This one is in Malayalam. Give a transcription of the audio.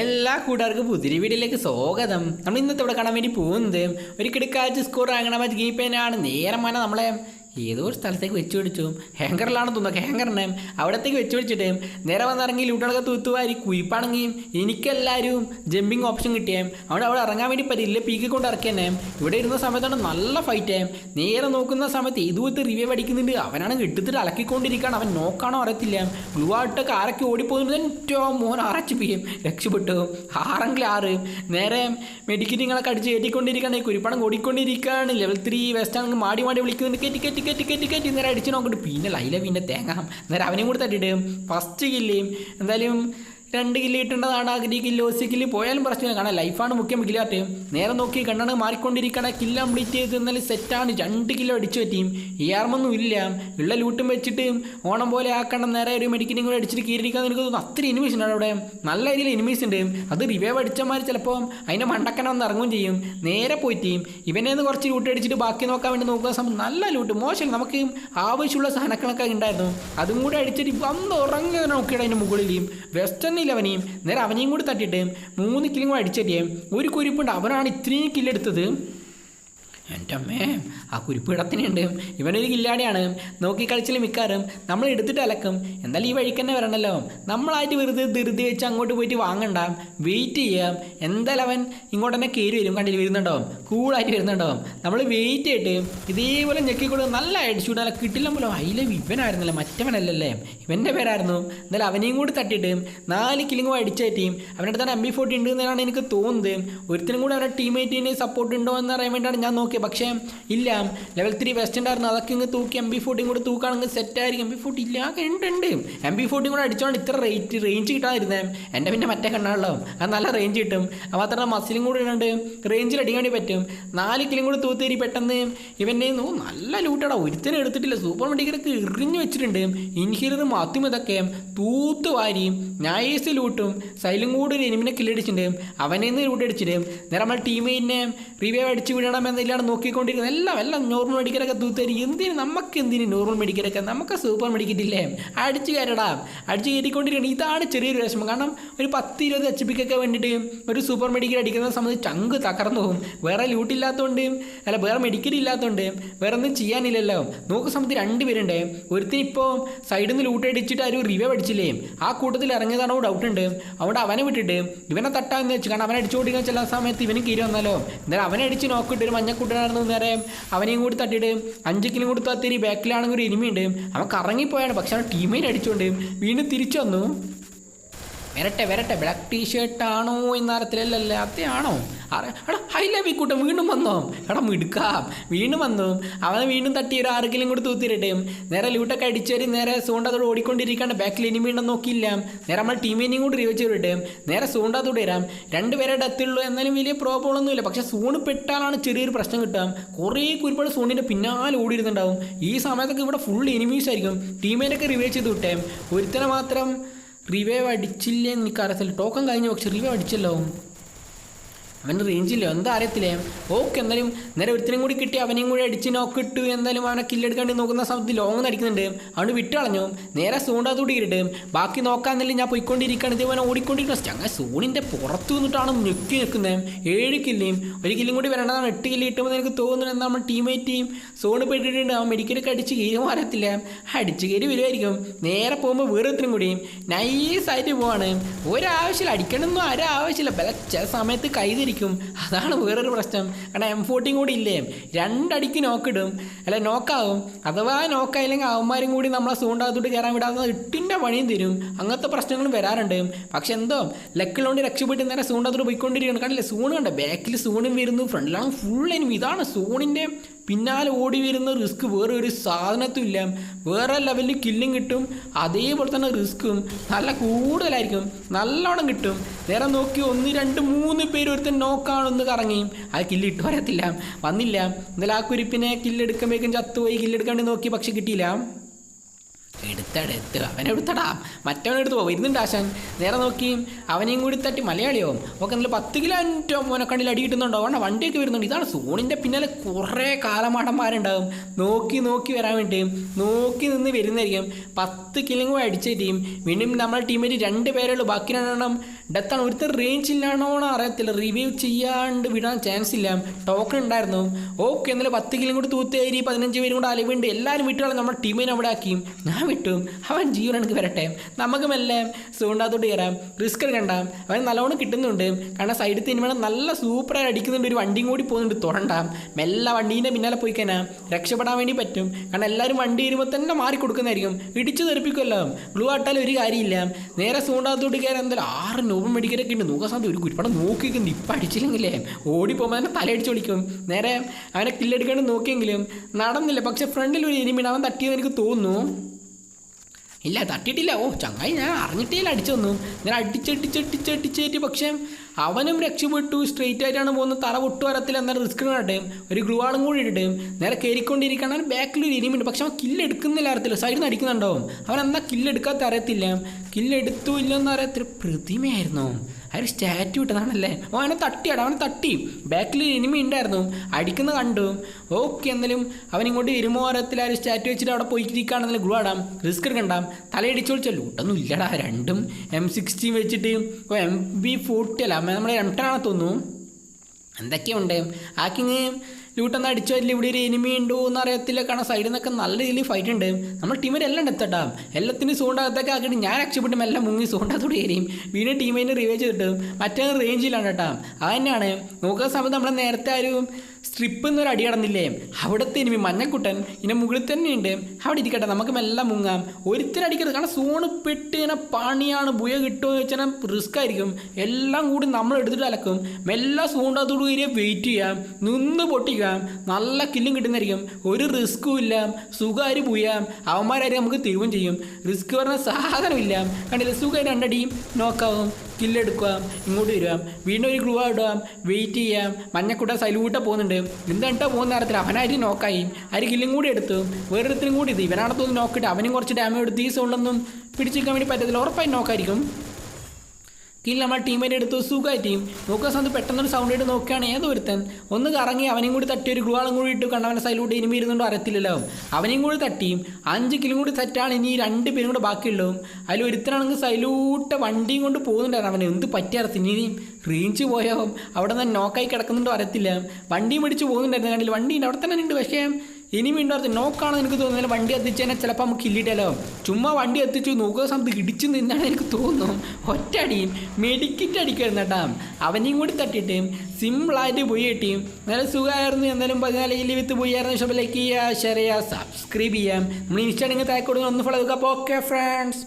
എല്ലാ കൂട്ടുകാർക്കും പുതിരി വീഡിയോയിലേക്ക് സ്വാഗതം. നമ്മൾ ഇന്നത്തെ ഇവിടെ കാണാൻ വേണ്ടി പോകുന്നത് ഒരു കിടക്കാഴ്ച സ്കോർ മറ്റ് ഗീപ്പേനാണ് നേരം മന നമ്മളെ ഏതോ ഒരു സ്ഥലത്തേക്ക് വെച്ച് പിടിച്ചു. ഹാങ്കറിലാണ് തോന്നുന്നത് ഹാങ്കറിനെ അവിടത്തേക്ക് വെച്ച് പിടിച്ചിട്ട് നേരെ വന്നിറങ്ങി ലൂട്ടണൊക്കെ തൂത്തുവാരി കുയിപ്പാണെങ്കിൽ എനിക്കെല്ലാവരും ജമ്പിങ് ഓപ്ഷൻ കിട്ടിയേം. അവിടെ അവിടെ ഇറങ്ങാൻ വേണ്ടി പറ്റില്ല പീക്കി കൊണ്ട് ഇറക്കിയെന്നെ. ഇവിടെ ഇരുന്ന സമയത്താണ് നല്ല ഫൈറ്റ് നേരെ നോക്കുന്ന സമയത്ത് ഇതുപോലത്തെ റിവ്യൂ അടിക്കുന്നുണ്ട്. അവനാണ് എടുത്തിട്ട് അലക്കിക്കൊണ്ടിരിക്കുകയാണ്. അവൻ നോക്കാണോ അറിയത്തില്ല. ബ്ലൂ ആയിട്ടൊക്കെ ആരൊക്കെ ഓടിപ്പോകുന്നത് ഏറ്റവും മോൻ അറച്ചു പിയും. രക്ഷപ്പെട്ടു. ആറെങ്കിൽ ആറ്. നേരെ മെഡിക്കറ്റിങ്ങളൊക്കെ അടിച്ച് കയറ്റിക്കൊണ്ടിരിക്കുകയാണ്. കുരിപ്പണം ഓടിക്കൊണ്ടിരിക്കുകയാണ്. ലെവൽ ത്രീ വെസ്റ്റ് ആണെങ്കിൽ മാടി മാടി വിളിക്കുന്നുണ്ട്. കയറ്റി കയറ്റി ടിക്കറ്റ് കയറ്റി നേരെ അടിച്ചു നോക്കിട്ട് പിന്നെ ലൈല പിന്നെ തേങ്ങാം നേരെ അവനെയും കൂടി തട്ടിയിട്ട് ഫസ്റ്റ് കില്ലേയും എന്തായാലും രണ്ട് കില്ല് കിട്ടേണ്ടതാണ് അഗ്രി കില്ല് ഓസി കില്ല് പോയാലും പ്രശ്നമില്ല കാരണം ലൈഫാണ് മുഖ്യം കില്ലാട്ട് നേരെ നോക്കി കണ്ണാണ് മാറിക്കൊണ്ടിരിക്കണ. കില്ല കംപ്ലീറ്റ് ചെയ്ത് ഇന്നലെ സെറ്റാണ് രണ്ട് കിലോ അടിച്ചു പറ്റിയും ഈ ആർമൊന്നും ഇല്ല. ഉള്ള ലൂട്ടും വെച്ചിട്ട് ഓണം പോലെ ആക്കണം നേരെ ഒരു മെഡിക്കലും കൂടെ അടിച്ചിട്ട് കീറിയിരിക്കാൻ എനിക്ക് തോന്നുന്നു അത്ര എനിമീസ് ഉണ്ട് അവിടെ. നല്ല രീതിയിൽ എനിമീസ് ഉണ്ട്. അത് റിവേവ് അടിച്ചമാർ ചിലപ്പോൾ അതിന്റെ മണ്ടക്കന ഒന്ന് ഇറങ്ങും ചെയ്യും. നേരെ പോയിട്ട് ഇവനെ നിന്ന് കുറച്ച് ലൂട്ട് അടിച്ചിട്ട് ബാക്കി നോക്കാൻ വേണ്ടി നോക്കുന്ന സമയം നല്ല ലൂട്ട് മോശം നമുക്ക് ആവശ്യമുള്ള സാധനങ്ങളൊക്കെ ഉണ്ടായിരുന്നു. അതും കൂടെ അടിച്ചിട്ട് വന്ന് ഉറങ്ങി നോക്കിയിട്ട് അതിന്റെ മുകളിലും വെസ്റ്റേണിൽ അവനെയും നേരെ അവനെയും കൂടി തട്ടിയിട്ട് മൂന്ന് കില്ലും കൂടെ അടിച്ചിട്ടേ ഒരു കുരിപ്പുണ്ട്. അവനാണ് ഇത്രയും കില്ലെടുത്തത്. എന്റെ അമ്മേ ആ കുരിപ്പ് ഇടത്തിനുണ്ട് ഇവനൊരു കില്ലാടിയാണ്. നോക്കി കളിച്ചിൽ മിക്കാറും നമ്മൾ എടുത്തിട്ട് അലക്കും. എന്തായാലും ഈ വഴിക്ക് തന്നെ വരണമല്ലോ നമ്മളായിട്ട് വെറുതെ ധൃതി വെച്ച് അങ്ങോട്ട് പോയിട്ട് വാങ്ങണ്ട. വെയിറ്റ് ചെയ്യാം. എന്തായാലും അവൻ ഇങ്ങോട്ട് തന്നെ കയറി വരും. കണ്ടിൽ വരുന്നുണ്ടാവും കൂളായിട്ട് വരുന്നുണ്ടാവും നമ്മൾ വെയിറ്റ് ചെയ്തിട്ട് ഇതേപോലെ ഞെക്കിക്കൊണ്ട് നല്ല അടിച്ചുകൂടാ കിട്ടില്ല പോലും. അതിലെ ഇവനായിരുന്നല്ലേ? മറ്റവനല്ലല്ലേ? ഇവന്റെ പേരായിരുന്നു. എന്തായാലും അവനെയും കൂടി തട്ടിയിട്ട് നാല് കിലിങ്ങോ അടിച്ചേറ്റിയും അവന്റെ തന്നെ എം ബി ഫോർട്ടി ഉണ്ട് എന്നാണ് എനിക്ക് തോന്നുന്നത്. ഒരുത്തിനും കൂടി അവരുടെ ടീമേറ്റിന് സപ്പോർട്ട് ഉണ്ടോ എന്ന് അറിയാൻ വേണ്ടിയാണ് ഞാൻ നോക്കിയത് പക്ഷേ ഇല്ല. ലെവൽ ത്രീ വെസ്റ്റ് ഉണ്ടായിരുന്നു. അതൊക്കെ ഇങ്ങ് തൂക്കി എം ബി ഫോർട്ടിയും കൂടി തൂക്കുകയാണെങ്കിൽ സെറ്റായിരിക്കും എം ബി ഫോർട്ടി ഇല്ല. ഉണ്ട് ഉണ്ട്. എം ബി ഫോർട്ടിയും കൂടെ അടിച്ചോണ്ട് ഇത്ര റേറ്റ് റേഞ്ച് കിട്ടാതിരുന്നേ. എന്റെ പിന്നെ മറ്റേ കണ്ണാണല്ലോ. അത് നല്ല റേഞ്ച് കിട്ടും. അത് മാത്രമല്ല മസിലും കൂടി ഇടുന്നുണ്ട് റേഞ്ചിൽ അടിക്കാൻ പറ്റും. നാല് കിലും കൂടി തൂത്തേരി പെട്ടെന്ന് ഇവന്റെ നല്ല ലൂട്ടടാ ഒരുത്തരും എടുത്തിട്ടില്ല. സൂപ്പർ മെഡിക്കലൊക്കെ എറിഞ്ഞു വെച്ചിട്ടുണ്ട്. ഇൻഹീലറും മാത്തും ഇതൊക്കെ തൂത്ത് വാരി നൈസ് ലൂട്ടും സൈലും കൂടി ഒരു എനിമിനെ കില്ലടിച്ചിട്ടുണ്ട് അവനെ നിന്ന് ലൂട്ട് അടിച്ചിട്ട്. നേരെ നമ്മൾ ടീമേറ്റിനെ റിവൈവ് അടിച്ച് വിടണം എന്നില്ലാണ് നോക്കിക്കൊണ്ടിരിക്കുന്നത് എല്ലാം എല്ലാം നോർമൽ മെഡിക്കലൊക്കെ തൂത്തേരി. എന്തിന് നമുക്ക് എന്തിന് നോർമൽ മെഡിക്കലൊക്കെ നമുക്ക് സൂപ്പർ മെഡിക്കറ്റില്ലേ അടിച്ച് കയറടാ. അടിച്ച് കയറ്റിക്കൊണ്ടിരിക്കണം ഇതാണ് ചെറിയൊരു വിഷമം. കാരണം ഒരു പത്ത് ഇരുപത് എച്ച് പിക്കൊക്കെ വേണ്ടിയിട്ട് ഒരു സൂപ്പർ മെഡിക്കൽ അടിക്കുന്ന സമയത്ത് ചങ്ക് തകർന്നു പോകും. വേറെ ലൂട്ടില്ലാത്തതുകൊണ്ട് അല്ല വേറെ മെഡിക്കൽ ഇല്ലാത്തതുകൊണ്ട് വേറെ ഒന്നും ചെയ്യാനില്ലല്ലോ. നോക്കുന്ന സമയത്ത് രണ്ട് പേരുണ്ട്. ഒരുത്തിന് ഇപ്പോൾ സൈഡിൽ നിന്ന് ലൂട്ട് അടിച്ചിട്ട് ഒരു റിവ്യൂ അടിച്ചില്ലേ? ആ കൂട്ടത്തിൽ ഇറങ്ങിയതാണോ ഡൗട്ട് ഉണ്ട്. അവിടെ അവനെ വിട്ടിട്ട് ഇവനെ തട്ടാന്ന് വെച്ച് കാരണം അവനെ അടിച്ചുകൊണ്ടിരിക്കുന്ന ചില സമയത്ത് ഇവന് കീരി വന്നാലോ? എന്നാലും അവനെ അടിച്ച് നോക്കിയിട്ട് ഒരു മഞ്ഞക്കൂട്ടനായിരുന്നു നേരെ അവനെയും കൂടി തട്ടിയിട്ട് അഞ്ച് കിലോ കൂടി തത്തിരി ബാക്കിലാണെങ്കിൽ ഒരു ഇനിമയുണ്ട് അവൻ കറങ്ങിപ്പോയാണ്. പക്ഷെ അവൻ ടീമേറ്റ് അടിച്ചുകൊണ്ട് വീണ്ടും തിരിച്ചു വന്നു. വരട്ടെ വരട്ടെ. ബ്ലാക്ക് ടീ ഷർട്ട് ആണോ? എന്നറിയത്തില്ലല്ലേ അത്യാണോ എടാ ഹൈ ലവ് കൂട്ടം വീണ്ടും വന്നോ? എടാ മിടുക്കാം. വീണ്ടും വന്നു. അവനെ വീണ്ടും തട്ടി ഒരു ആർക്കിലും കിലും കൂടി തൂത്തിരട്ടെ. നേരെ ലൂട്ടൊക്കെ അടിച്ചേരി നേരെ സൂണ്ടതോട് ഓടിക്കൊണ്ടിരിക്കാണ്ട് ബാക്കിൽ ഇനി വീണ്ടും നോക്കിയില്ല. നേരെ നമ്മൾ ടീമിനെയും കൂടി റിവച്ച് വിടട്ടെ നേരെ സൂണ്ടതോട് വരാം. രണ്ടുപേരെ ഡെത്തുള്ളൂ എന്നാലും വലിയ പ്രോബ്ലം ഒന്നുമില്ല പക്ഷെ സൂണ് പെട്ടാലാണ് ചെറിയൊരു പ്രശ്നം കിട്ടാം കുറേ കുരുപ്പാട് സൂണിന്റെ പിന്നാലെ ഓടിയിരുന്നുണ്ടാവും. ഈ സമയത്തൊക്കെ ഇവിടെ ഫുൾ എനിമീസ് ആയിരിക്കും. ടീമേറ്റൊക്കെ റിവൈവ് ചെയ്ത് വിട്ടേ. ഒരുത്തനെ മാത്രം റിവൈവ് അടിച്ചില്ലേ എനിക്കറിയത്തില്ല. ടോക്കൺ കഴിഞ്ഞു പക്ഷെ റിവൈവ് അടിച്ചല്ലോ. അവന് റേഞ്ചില്ല എന്താ അറിയത്തില്ലേ? ഓക്കെ എന്തായാലും നേരെ ഒരുത്തിനും കൂടി കിട്ടി അവനെയും കൂടി അടിച്ച് നോക്ക് ഇട്ടു. എന്തായാലും അവനെ കില്ലെടുക്കാണ്ട് നോക്കുന്ന സമയത്ത് ലോങ് അടിക്കുന്നുണ്ട് അവന് വിട്ട് കളഞ്ഞു നേരെ സൂണ്ടാത്തോട് ഇരിട്ട് ബാക്കി നോക്കാന്നല്ലേ ഞാൻ പോയിക്കൊണ്ടിരിക്കുകയാണ്. ഇതേപോലെ ഓടിക്കൊണ്ടിരിക്കണം ഞങ്ങൾ സൂണിന്റെ പുറത്ത് നിന്നിട്ടാണ് ഞെക്കി നിൽക്കുന്നത്. ഏഴ് കില്ലിയും ഒരു കില്ലും കൂടി വരേണ്ടതാണ്. എട്ട് കില്ല് കിട്ടുമ്പോൾ എനിക്ക് തോന്നുന്നു. എന്താ നമ്മൾ ടീമേറ്റ് ടീം സൂണ് പെട്ടിട്ടുണ്ട്. അവൻ മെഡിക്കലൊക്കെ അടിച്ച് കീരി മാറത്തില്ല അടിച്ച് കയറി വരുമായിരിക്കും നേരെ പോകുമ്പോൾ വേറൊരുത്തിനും കൂടി നൈസായിട്ട് പോവാണ്. ഒരാവശ്യമില്ല. അടിക്കണമെന്നും ഒരാവശ്യമില്ല ചില സമയത്ത് കൈതിരിക്കും അതാണ് വേറൊരു പ്രശ്നം. കാരണം എം ഫോർട്ടിയും കൂടി ഇല്ലേ? രണ്ടടിക്ക് നോക്കിടും. അല്ലെ നോക്കാവും. അഥവാ നോക്കായില്ലെങ്കിൽ അവന്മാരും കൂടി നമ്മളെ സൂണ്ടാകത്തോട്ട് കയറാൻ വിടാതെ ഇട്ടിന്റെ പണിയും തരും. അങ്ങനത്തെ പ്രശ്നങ്ങളും വരാറുണ്ട്. പക്ഷെ എന്തോ ലക്കിലോണ്ട് രക്ഷപ്പെട്ട് നേരെ സൂണ്ടാത്തോട്ട് പോയിക്കൊണ്ടിരിക്കുകയാണ്. കണ്ടില്ലേ സൂണ് കണ്ട? ബാക്കിൽ സൂണും വരുന്നു ഫ്രണ്ടിലാണ് ഫുൾ എനിമി ഇതാണ് സൂണിന്റെ പിന്നാലെ ഓടി വരുന്ന റിസ്ക് വേറെ ഒരു സാധനത്തും ഇല്ല. വേറെ ലെവലിൽ കില്ലും കിട്ടും. അതേപോലെ തന്നെ റിസ്ക്കും നല്ല കൂടുതലായിരിക്കും. നല്ലോണം കിട്ടും. നേരെ നോക്കി ഒന്ന് രണ്ട് മൂന്ന് പേര് ഒരുത്തൻ നോക്കാണൊന്ന് കറങ്ങി. ആ കില്ല് ഇട്ട് വരത്തില്ല. വന്നില്ല. എന്നാലും ആ കുരിപ്പിനെ കില്ലെടുക്കുമ്പോഴേക്കും ചത്തുപോയി. കില്ലെടുക്കാണ്ട് നോക്കി പക്ഷെ കിട്ടിയില്ല. എടുത്തെടുത്ത്. അവനെടുത്തടാ മറ്റവൻ എടുത്ത് പോകും ഇരുന്നുണ്ട് ആശാൻ. നേരെ നോക്കി. അവനെയും കൂടി തട്ടി മലയാളിയാവും. ഓക്കെ നല്ല പത്ത് കിലോ എന്റെ മോനക്കണ്ണിൽ അടി കിട്ടുന്നുണ്ടോ? അവന്റെ വണ്ടിയൊക്കെ വരുന്നുണ്ട്. ഇതാണ് സോണിന്റെ പിന്നാലെ കുറേ കാലമാടന്മാരുണ്ടാവും. നോക്കി നോക്കി വരാൻ വേണ്ടി. നോക്കി നിന്ന് വരുന്നതായിരിക്കും. പത്ത് കിലോ അടിച്ച ടീം വീണ്ടും നമ്മുടെ ടീമിൽ രണ്ട് പേരുള്ളൂ ബാക്കി രണ്ടെണ്ണം ഡെത്താണ് ഒരുത്തർ റേഞ്ച് ഇല്ലാണോന്ന് അറിയത്തില്ല. റിവ്യൂ ചെയ്യാണ്ട് വിടാൻ ചാൻസ് ഇല്ല. ടോക്കൺ ഉണ്ടായിരുന്നു. ഓക്കെ എന്നാലും പത്ത് കിലും കൂടി തൂത്തേരി പതിനഞ്ച് പേരും കൂടെ അലവുണ്ട്. എല്ലാവരും വിട്ടുകളും നമ്മുടെ ടീമിനെ അവിടെ ആക്കിയും ഞാൻ വിട്ടു. അവൻ ജീവൻ എനിക്ക് വരട്ടെ. നമുക്ക് മെല്ലെ സൂണ്ടാത്തോട്ട് കയറാം. റിസ്ക് എടുക്കണ്ട. അവൻ നല്ലോണം കിട്ടുന്നുണ്ട്. കാരണം സൈഡിൽ തിന്മണം നല്ല സൂപ്പറായി അടിക്കുന്നുണ്ട്. ഒരു വണ്ടിയും കൂടി പോകുന്നുണ്ട്. തൊടണ്ടാം. മെല്ല വണ്ടീന്റെ പിന്നാലെ പോയി കഴിഞ്ഞാൽ രക്ഷപ്പെടാൻ വേണ്ടി പറ്റും. കാരണം എല്ലാവരും വണ്ടി വരുമ്പോൾ തന്നെ മാറി കൊടുക്കുന്നതായിരിക്കും. ഇടിച്ചു തെറിപ്പിക്കുമല്ലോ. ഗ്ലൂ ആട്ടാലും ഒരു കാര്യമില്ല. നേരെ സൂണ്ടാത്തോട്ട് കയറാൻ എന്തായാലും ആറ് നോബ് മെഡിക്കലൊക്കെ ഉണ്ട്. നോക്കാൻ സാധ്യത ഒരു കുരുപ്പണം നോക്കി നിൽക്കുന്നു ഇപ്പം അടിച്ചില്ലെങ്കിലേ ഓടിപ്പോകുമ്പോൾ അവനെ തലയടിച്ച് വിളിക്കും നേരെ അവനെ കില്ലെടുക്കാണ്ട് നോക്കിയെങ്കിലും നടന്നില്ല. പക്ഷെ ഫ്രണ്ടിൽ ഒരു എനിമീൻ അവൻ തട്ടിയെന്ന് എനിക്ക് തോന്നുന്നു. ഇല്ല തട്ടിയിട്ടില്ല. ഓ ചങ്ങായി ഞാൻ അറിഞ്ഞിട്ടേ അടിച്ചു വന്നു. ഇങ്ങനെ അടിച്ചടിച്ചടിച്ചടിച്ചേറ്റ് പക്ഷേ അവനും രക്ഷപ്പെട്ടു. സ്ട്രെയിറ്റ് ആയിട്ടാണ് പോകുന്നത്. തറ പൊട്ടു വരത്തില്ല എന്നാൽ റിസ്ക് ഇടട്ടെ ഒരു ഗ്ലുവാളും കൂടി ഇട്ടിട്ട്. നേരെ കയറിക്കൊണ്ടിരിക്കണം ബാക്കിൽ ഒരു ഇനിമുണ്ട് പക്ഷെ അവൻ കില്ല് അറിയത്തില്ല സൈഡിൽ നിന്ന് അടിക്കുന്നുണ്ടാവും. അവൻ എന്നാ കില്ലെടുക്കാത്ത അറിയത്തില്ല. കില്ലെടുത്തു ഇല്ലെന്ന് അറിയാത്തൊരു പ്രതിമയായിരുന്നു. അയാൾ സ്റ്റാറ്റു ഇട്ടതാണല്ലേ? ഓ അവനെ തട്ടിയാടാ അവനെ തട്ടി. ബാക്കിൽ എനിമി ഉണ്ടായിരുന്നു. അടിക്കുന്ന കണ്ടു. ഓക്കെ എന്നാലും അവൻ ഇങ്ങോട്ട് വരുമോ അരത്തിൽ ആ ഒരു സ്റ്റാറ്റു വെച്ചിട്ട് അവിടെ പോയിരിക്കുകയാണെന്നാലും ഗ്രൂ ആടാം. റിസ്ക് എടുക്കണ്ടാം. തലയടിച്ചു വിളിച്ചാൽ ലൂട്ടൊന്നും ഇല്ലടാ. രണ്ടും എം സിക്സ്റ്റീൻ വെച്ചിട്ട് ഓ എം ബി ഫോർട്ടി അല്ല. നമ്മളെ എം ടെൻ ആണെന്ന് തോന്നുന്നു. എന്തൊക്കെയുണ്ട്? ആക്കിങ് ലൂട്ടൊന്ന് അടിച്ചു വരില്ല ഇവിടെ ഒരു എനിമി ഉണ്ടോ എന്ന് അറിയത്തില്ല. കാരണം സൈഡിൽ നിന്നൊക്കെ നല്ല രീതിയിൽ ഫൈറ്റ് ഉണ്ട്. നമ്മൾ ടീമിനെല്ലാം എല്ലാം എത്തട്ടാ. എല്ലാത്തിനും സൂണ്ടാകത്തൊക്കെ ആക്കിയിട്ട് ഞാൻ രക്ഷപ്പെട്ടും എല്ലാം മുങ്ങി സൂണ്ടാത്തോടെ കയറിയും. വീണ്ടും ടീമിനെ റിവൈവ് ചെയ്തിട്ട്. മറ്റേ റേഞ്ചിലാണ് കേട്ടോ. അത് തന്നെയാണ്. നോക്കുന്ന സമയത്ത് നമ്മളെ നേരത്തെ ആ ഒരു സ്ട്രിപ്പ് എന്നൊരു അടി കടന്നില്ലേ? അവിടുത്തെ ഇനി മഞ്ഞക്കുട്ടൻ ഇനി മുകളിൽ തന്നെയുണ്ട് അവിടെ ഇരിക്കട്ടെ നമുക്ക് മെല്ലെ മുങ്ങാം. ഒരുത്തരം അടിക്കരുത്. കാരണം സോണ് പെട്ട് ഇങ്ങനെ പണിയാണ് ബുയ കിട്ടുമോ വെച്ചാൽ റിസ്ക് ആയിരിക്കും. എല്ലാം കൂടി നമ്മൾ എടുത്തിട്ട് അലക്കും. മെല്ലെ സൂണ്ടാത്തോട് കയറിയ വെയിറ്റ് ചെയ്യാം. നിന്ന് പൊട്ടിക്കാം. നല്ല കില്ലും കിട്ടുന്നതായിരിക്കും. ഒരു റിസ്ക്കും ഇല്ല. സുഖമാര് പുയാം. അവന്മാരാരും നമുക്ക് തിരുവും ചെയ്യും. റിസ്ക് പറഞ്ഞ സാധനമില്ല. കണ്ടില്ല? സുഖം രണ്ടടിയും നോക്കാവും കില്ലെടുക്കുക ഇങ്ങോട്ട് വരാം വീണ്ടും ഒരു ഗ്ലൂ ഇടാം വെയിറ്റ് ചെയ്യാം മഞ്ഞക്കൂട്ട സൈലൂട്ട പോകുന്നുണ്ട്. എന്താണ്ടാ പോകുന്ന നേരത്തിൽ? അവനായിട്ട് നോക്കായി ആര് കില്ലും കൂടി എടുത്തു. വേറൊരുത്തിനും കൂടി ഇത്. ഇവനാണത്തൊന്ന് നോക്കിയിട്ട് അവനും കുറച്ച് ഡാമേജ് എടുത്ത് ഈ സോണിലൊന്നും പിടിച്ചിരിക്കാൻ വേണ്ടി പറ്റത്തില്ല. ഉറപ്പായി നോക്കായിരിക്കും കിൽ നമ്മൾ ടീമിന്റെ അടുത്ത് സുഖമായി ടീം നോക്കുക സമയത്ത് പെട്ടെന്നൊരു സൗണ്ട് ഇട്ട് നോക്കുകയാണ് ഏതൊരുത്തൻ ഒന്ന് കറങ്ങി അവനെയും കൂടി തട്ടി ഒരു ഗ്ലൂവാളും കൂടി ഇട്ട് കണ്ടവനെ സൈലൂട്ട് ഇനിമി ഇരുന്നുണ്ടോ അറിയത്തില്ലല്ലോ. അവനെയും കൂടി തട്ടിയും അഞ്ച് കിലും കൂടി തെറ്റാണ് ഇനി രണ്ട് പേരും കൂടെ ബാക്കിയുള്ളതും അതിൽ ഒരുത്തനാണെങ്കിൽ സൈലൂട്ട വണ്ടിയും കൊണ്ട് പോകുന്നുണ്ടായിരുന്നു അവനെ. എന്ത് പറ്റിയാർത്തി ഇനി റേഞ്ച് പോയോ? അവിടെ നിന്ന് നോക്കായി കിടക്കുന്നുണ്ടോ അറിയത്തില്ല. വണ്ടിയും പിടിച്ച് പോകുന്നുണ്ടായിരുന്നു കണ്ടില്ല? വണ്ടിയുണ്ട്. അവിടെ തന്നെ ഉണ്ട് പക്ഷേ ഇനിയും അടുത്ത് നോക്കാണെന്ന് എനിക്ക് തോന്നുന്നില്ല വണ്ടി എത്തിച്ചതിനെ ചിലപ്പോൾ നമുക്ക് ഇല്ലിട്ടല്ലോ ചുമ്മാ വണ്ടി എത്തിച്ചു നോക്കുക സമയത്ത് ഇടിച്ചു നിന്നാണ് എനിക്ക് തോന്നുന്നു ഒറ്റടിയും മെഡിക്കറ്റ് അടിക്കുമായിരുന്നു കേട്ടാ. അവനെയും കൂടി തട്ടിയിട്ട് സിമ്പിളായിട്ട് പോയി കിട്ടിയും നല്ല സുഖമായിരുന്നു. എന്നാലും പതിനാല് ഇല്ലി വിത്ത് പോയായിരുന്നു ഇഷ്ടം ലൈക്ക് ചെയ്യുക ഷെയർ ചെയ്യുക സബ്സ്ക്രൈബ് ചെയ്യാം നമ്മൾ ഇൻസ്റ്റാണെങ്കിൽ താഴെ കൊടുക്കുന്ന ഒന്ന് ഫോളോ ചെയ്യുക. അപ്പോൾ ഓക്കെ ഫ്രണ്ട്സ്